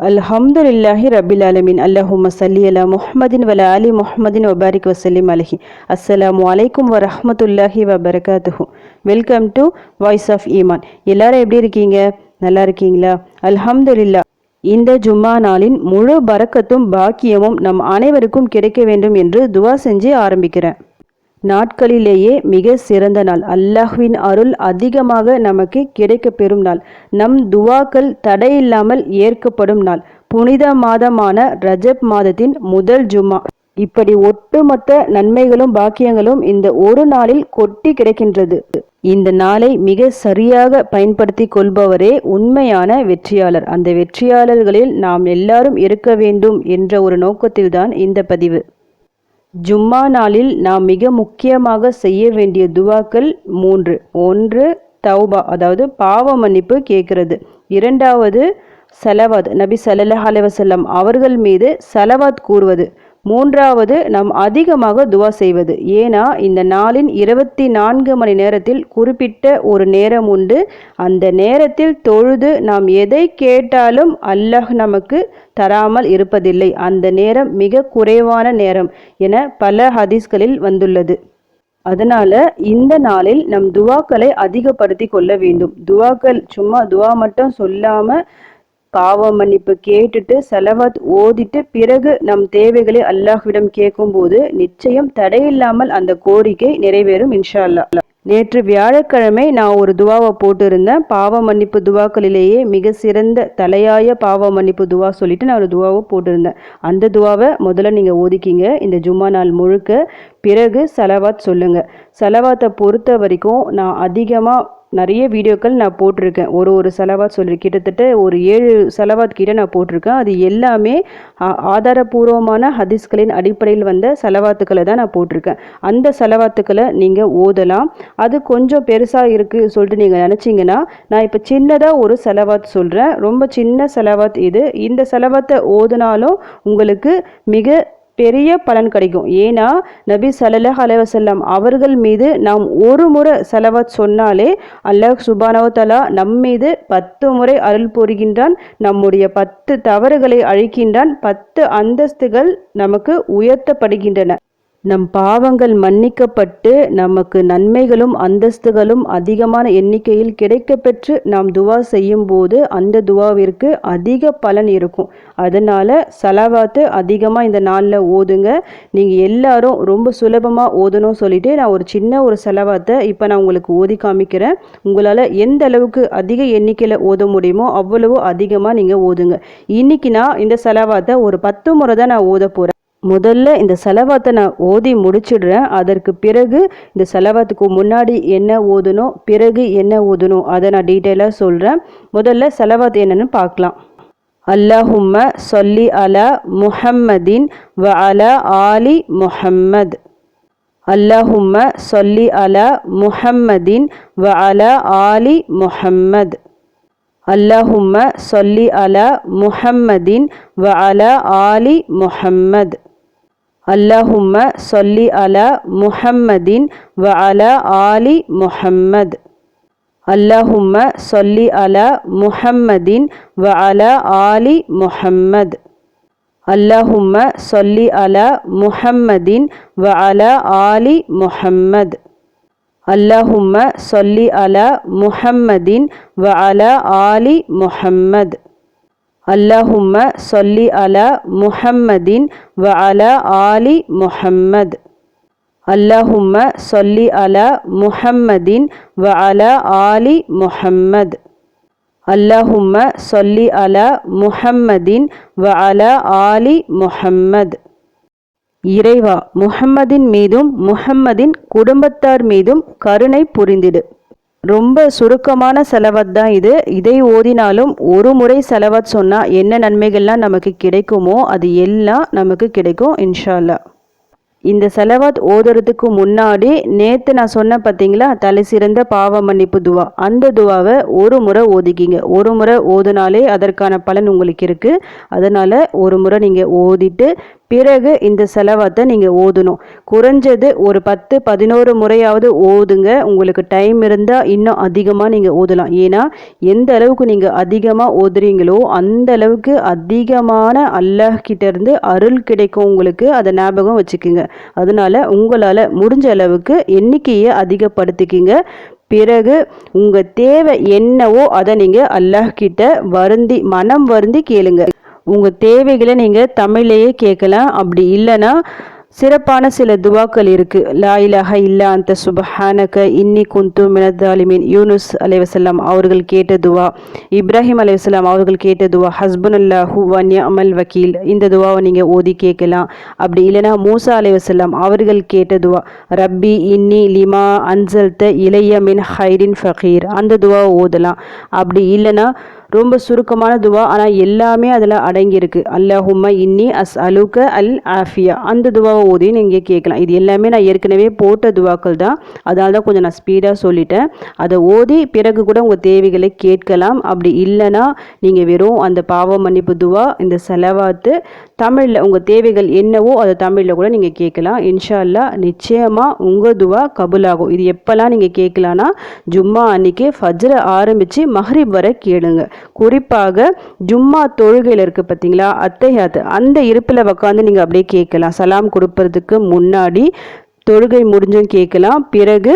அல்ஹம்துலில்லாஹி ரபில் ஆலமின். அல்லஹும்ம சல்லி அலா முஹமதின் வல அலி முஹமதின் வபாரிக் வசல்லிம் அலஹி. அஸ்ஸலாமு அலைக்கும் வரஹ்மத்துல்லாஹி வபரகாத்துஹு. வெல்கம் டு வாய்ஸ் ஆஃப் ஈமான் எல்லாரும் எப்படி இருக்கீங்க? நல்லா இருக்கீங்களா? அல்ஹம்துலில்லா இந்த ஜும்மா நாளின் முழு பரக்கத்தும் பாக்கியமும் நம் அனைவருக்கும் கிடைக்க வேண்டும் என்று துவா செஞ்சு ஆரம்பிக்கிறேன். நாட்களிலேயே மிக சிறந்த நாள். அல்லாஹ்வின் அருள் அதிகமாக நமக்கு கிடைக்கப்பெறும் நாள். நம் துவாக்கள் தடையில்லாமல் ஏற்கப்படும் நாள். புனித மாதமான ரஜப் மாதத்தின் முதல் ஜும்மா. இப்படி ஒட்டுமொத்த நன்மைகளும் பாக்கியங்களும் இந்த ஒரு நாளில் கொட்டி கிடைக்கின்றது. இந்த நாளை மிக சரியாக பயன்படுத்தி கொள்பவரே உண்மையான வெற்றியாளர். அந்த வெற்றியாளர்களில் நாம் எல்லாரும் இருக்க வேண்டும் என்ற ஒரு நோக்கத்தில்தான் இந்த பதிவு. ஜும்மா நாளில் நாம் மிக முக்கியமாக செய்ய வேண்டிய துவாக்கள் மூன்று. ஒன்று தௌபா அதாவது பாவ மன்னிப்பு கேட்கிறது. இரண்டாவது சலவாத் நபி சல்லல்லாஹ் அலைஹி அவர்கள் மீது சலவாத் கூறுவது. மூன்றாவது நாம் அதிகமாக துவா செய்வது. ஏன்னா இந்த நாளின் இருபத்தி நான்கு மணி நேரத்தில் குறிப்பிட்ட ஒரு நேரம் உண்டு. அந்த நேரத்தில் தொழுது நாம் எதை கேட்டாலும் அல்லாஹ் நமக்கு தராமல் இருப்பதில்லை. அந்த நேரம் மிக குறைவான நேரம் என பல ஹதீஸ்களில் வந்துள்ளது. அதனால இந்த நாளில் நம் துவாக்களை அதிகப்படுத்தி கொள்ள வேண்டும். துவாக்கள் சும்மா துவா மட்டும் சொல்லாம பாவ மன்னிப்பு கேட்டுட்டு செலவாத் ஓதிட்டு பிறகு நம் தேவைகளை அல்லாஹ்விடம் கேட்கும்போது நிச்சயம் தடையில்லாமல் அந்த கோரிக்கை நிறைவேறும் இன்ஷா அல்லாஹ் நேற்று வியாழக்கிழமை நான் ஒரு துவாவை போட்டிருந்தேன். பாவ மன்னிப்பு துவாக்களிலேயே மிக சிறந்த தலையாய பாவ மன்னிப்பு துவா சொல்லிட்டு நான் ஒரு துவாவை போட்டிருந்தேன். அந்த துவாவை முதல்ல நீங்கள் ஒதுக்கிங்க இந்த ஜும்மா நாள் முழுக்க பிறகு செலவாத் சொல்லுங்கள் செலவாத்தை பொறுத்த வரைக்கும் நான் அதிகமாக நிறைய வீடியோக்கள் நான் போட்டிருக்கேன். ஒரு ஒரு செலவாத் சொல்லி கிட்டத்தட்ட ஒரு ஏழு செலவாத் கிட்ட நான் போட்டிருக்கேன். அது எல்லாமே ஆதாரபூர்வமான ஹதீஸ்களின் அடிப்படையில் வந்த செலவாத்துக்களை தான் நான் போட்டிருக்கேன். அந்த செலவாத்துக்களை நீங்கள் ஓதலாம். அது கொஞ்சம் பெருசாக இருக்குது சொல்லிட்டு நீங்கள் நினச்சிங்கன்னா நான் இப்போ சின்னதாக ஒரு செலவாத் சொல்கிறேன் ரொம்ப சின்ன செலவாத் இது. இந்த செலவாத்தை ஓதுனாலும் உங்களுக்கு மிக பெரிய பலன் கிடைக்கும். ஏன்னா நபி சல்லாஹ் அலைவசல்லாம் அவர்கள் மீது நாம் ஒரு முறை செலவத் சொன்னாலே அல்லாஹ் சுபானவத்தலா நம் மீது பத்து முறை அருள் புரிகின்றான் நம்முடைய பத்து தவறுகளை அழிக்கின்றான் பத்து அந்தஸ்துகள் நமக்கு உயர்த்தப்படுகின்றன. நம் பாவங்கள் மன்னிக்கப்பட்டு நமக்கு நன்மைகளும் அந்தஸ்துகளும் அதிகமான எண்ணிக்கையில் கிடைக்கப்பெற்று நாம் துவா செய்யும் போது அந்த துவாவிற்கு அதிக பலன் இருக்கும். அதனால் சலவாத்து அதிகமாக இந்த நாளில் ஓதுங்க. நீங்கள் எல்லாரும் ரொம்ப சுலபமாக ஓதணும் சொல்லிட்டு நான் ஒரு சின்ன ஒரு செலவாத்தை இப்போ நான் உங்களுக்கு ஓதி காமிக்கிறேன். உங்களால் எந்த அளவுக்கு அதிக எண்ணிக்கையில் ஓத முடியுமோ அவ்வளவோ அதிகமாக நீங்கள் ஓதுங்க. இன்னைக்கு நான் இந்த செலவாத்தை ஒரு பத்து முறை தான் நான் ஓத போகிறேன் முதல்ல இந்த செலவாத்தை நான் ஓதி முடிச்சிடுறேன். அதற்கு பிறகு இந்த செலவாத்துக்கு முன்னாடி என்ன ஓதணும் பிறகு என்ன ஓதணும் அதை நான் டீட்டெயிலாக சொல்கிறேன் முதல்ல செலவாத் என்னன்னு பார்க்கலாம். அல்லாஹும்ம சொல்லி அலா முஹம்மதின் வ அலா ஆலி முஹம்மத். அல்லாஹும்ம சொல்லி அலா முஹம்மதின் வ அலா ஆலி முஹம்மத். அல்லாஹும்ம சொல்லி அலா முஹம்மதின் வ அலா ஆலி முஹம்மத். அல்லாஹும்ம சொல்லி அல முஹம்மதின் வ அல ஆலி முஹம்மத். அல்லாஹும்ம சொல்லி அல முஹம்மதின் வ அல ஆலி முஹம்மத். அல்லாஹும்ம சொல்லி அல முஹம்மதின் வ அல ஆலி முஹம்மத். அல்லாஹும்ம சொல்லி அல முஹம்மதின் வ அல ஆலி முஹம்மத். அல்லாஹும்ம சொல்லி அலா முஹம்மதின் வ அலா ஆலி முஹம்மத். அல்லாஹும்ம சொல்லி அலா முஹம்மதின் வ அலா ஆலி முஹம்மத். அல்லாஹும்ம சொல்லி அலா முஹம்மதின் வ அலா ஆலி முஹம்மத். இறைவா முஹம்மதின் மீதும் முஹம்மதின் குடும்பத்தார் மீதும் கருணை புரிந்திடு. ரொம்ப சுருக்கமான செலவத் தான் இது. இதை ஓதினாலும் ஒரு முறை செலவத் சொன்னால் என்ன நன்மைகள்லாம் நமக்கு கிடைக்குமோ அது எல்லாம் நமக்கு கிடைக்கும் இன்ஷால்லா. இந்த செலவாத் ஓதுறதுக்கு முன்னாடி நேற்று நான் சொன்ன பார்த்தீங்களா தலை சிறந்த பாவ மன்னிப்பு துவா. அந்த துவாவை ஒரு முறை ஓதிக்கிங்க. ஒரு முறை ஓதுனாலே அதற்கான பலன் உங்களுக்கு இருக்குது அதனால் ஒரு முறை நீங்கள் ஓதிட்டு பிறகு இந்த செலவத்தை நீங்கள் ஓதணும். குறைஞ்சது ஒரு பத்து பதினோரு முறையாவது ஓதுங்க. உங்களுக்கு டைம் இருந்தால் இன்னும் அதிகமாக நீங்கள் ஓதலாம். ஏன்னா எந்த அளவுக்கு நீங்கள் அதிகமாக ஓதுறீங்களோ அந்த அளவுக்கு அதிகமான அல்லாஹ் கிட்டேருந்து அருள் கிடைக்கும் உங்களுக்கு. அதை ஞாபகம் வச்சுக்கோங்க. அதனால் உங்களால் முடிஞ்ச அளவுக்கு எண்ணிக்கையை அதிகப்படுத்திக்கிங்க. பிறகு உங்கள் தேவை என்னவோ அதை நீங்கள் அல்லாஹ் கிட்ட வருந்தி மனம் வருந்தி கேளுங்க. உங்கள் தேவைகளை நீங்கள் தமிழ்லேயே கேட்கலாம். அப்படி இல்லைன்னா சிறப்பான சில துவாக்கள் இருக்கு. லா இலாஹ இல்லா அந்த சுபஹானக இன்னி குந்து மினதாலிமின் யூனுஸ் அலைவசல்லாம் அவர்கள் கேட்ட துவா. இப்ராஹிம் அலைவசல்லாம் அவர்கள் கேட்ட துவா. ஹஸ்பனுல்லா அல்லாஹூ அமல் வக்கீல். இந்த துவாவை நீங்கள் ஓதி கேட்கலாம். அப்படி இல்லைனா மூசா அலைவசல்லாம் அவர்கள் கேட்ட துவா. ரப்பி இன்னி லிமா அன்சல்த இளைய மின் ஹைரின் ஃபகீர். அந்த துவாவை ஓதலாம். அப்படி இல்லைனா ரொம்ப சுருக்கமான துவா ஆனால் எல்லாமே அதில் அடங்கியிருக்கு. அல்லாஹும்மா இன்னி அஸ் அலுக்க அல் ஆஃபியா அந்த துவாவை ஓதி நீங்கள் கேட்கலாம். இது எல்லாமே நான் ஏற்கனவே போட்ட துவாக்கள் தான். அதனால தான் கொஞ்சம் நான் ஸ்பீடாக சொல்லிட்டேன். அதை ஓதி பிறகு கூட உங்கள் தேவைகளை கேட்கலாம். அப்படி இல்லைன்னா நீங்கள் வெறும் அந்த பாவ மன்னிப்பு துவா இந்த செலவாத்து தமிழில் உங்கள் தேவைகள் என்னவோ அதை தமிழில் கூட நீங்கள் கேட்கலாம். இன்ஷா அல்லா நிச்சயமாக உங்கள் துவா கபுலாகும். இது எப்போல்லாம் நீங்கள் கேட்கலான்னா ஜும்மா அன்னைக்கு ஃபஜ்ரை ஆரம்பித்து மஹ்ரிப் வரை கேளுங்க. குறிப்பாக ஜும்மா தொழுகையில் இருக்குது பார்த்தீங்களா? அத்தையாத்து அந்த இருப்பில் உக்காந்து நீங்கள் அப்படியே கேட்கலாம். சலாம் கொடுப்பதுக்கு முன்னாடி தொழுகை முடிஞ்சும் கேட்கலாம். பிறகு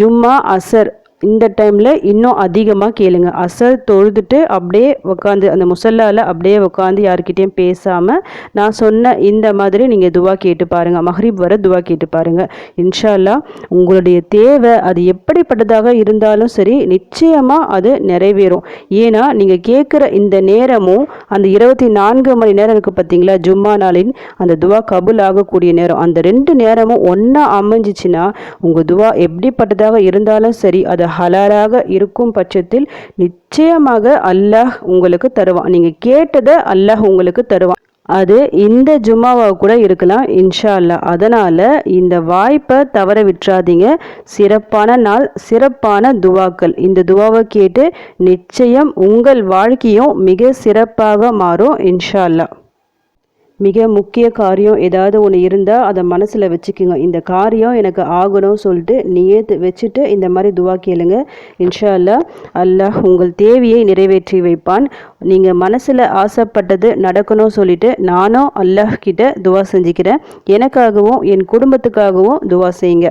ஜும்மா அசர் இந்த டைமில் இன்னும் அதிகமாக கேளுங்க. அசர் தொழுதுட்டு அப்படியே உட்காந்து அந்த முசல்லாவில் அப்படியே உட்காந்து யாருக்கிட்டேயும் பேசாமல் நான் சொன்ன இந்த மாதிரி நீங்கள் துவா கேட்டு பாருங்கள் மஹ்ரீப் வர துவா கேட்டு பாருங்கள் இன்ஷால்லா உங்களுடைய தேவை அது எப்படிப்பட்டதாக இருந்தாலும் சரி நிச்சயமாக அது நிறைவேறும். ஏன்னா நீங்கள் கேட்குற இந்த நேரமும் அந்த இருபத்தி நான்கு மணி நேரம் இருக்குது பார்த்தீங்களா ஜும்மா நாளின் அந்த துவா கபுல் ஆகக்கூடிய நேரம். அந்த ரெண்டு நேரமும் ஒன்றா அமைஞ்சிச்சின்னா உங்கள் துவா எப்படிப்பட்டதாக இருந்தாலும் சரி அதை ஹலாலாக இருக்கும் பட்சத்தில் நிச்சயமாக அல்லாஹ் உங்களுக்கு தருவான். நீங்கள் கேட்டதை அல்லாஹ் உங்களுக்கு தருவான். அது இந்த ஜும்மாவாக கூட இருக்கலாம் இன்ஷா அல்லா அதனால் இந்த வாய்ப்பை தவற விட்டுறாதீங்க. சிறப்பான நாள் சிறப்பான துவாக்கள். இந்த துவாவை கேட்டு நிச்சயம் உங்கள் வாழ்க்கையும் மிக சிறப்பாக மாறும் இன்ஷா அல்லா மிக முக்கிய காரியம் ஏதாவது ஒன்று இருந்தால் அதை மனசில் வச்சுக்கோங்க. இந்த காரியம் எனக்கு ஆகணும் சொல்லிட்டு நியத்து வச்சுட்டு இந்த மாதிரி துவா கேளுங்க. இன்ஷா அல்லா அல்லாஹ் உங்கள் தேவையை நிறைவேற்றி வைப்பான். நீங்கள் மனசில் ஆசைப்பட்டது நடக்கணும் சொல்லிட்டு நானும் அல்லாஹ் கிட்ட துவா செஞ்சுக்கிறேன். எனக்காகவும் என் குடும்பத்துக்காகவும் துவா செய்யுங்க.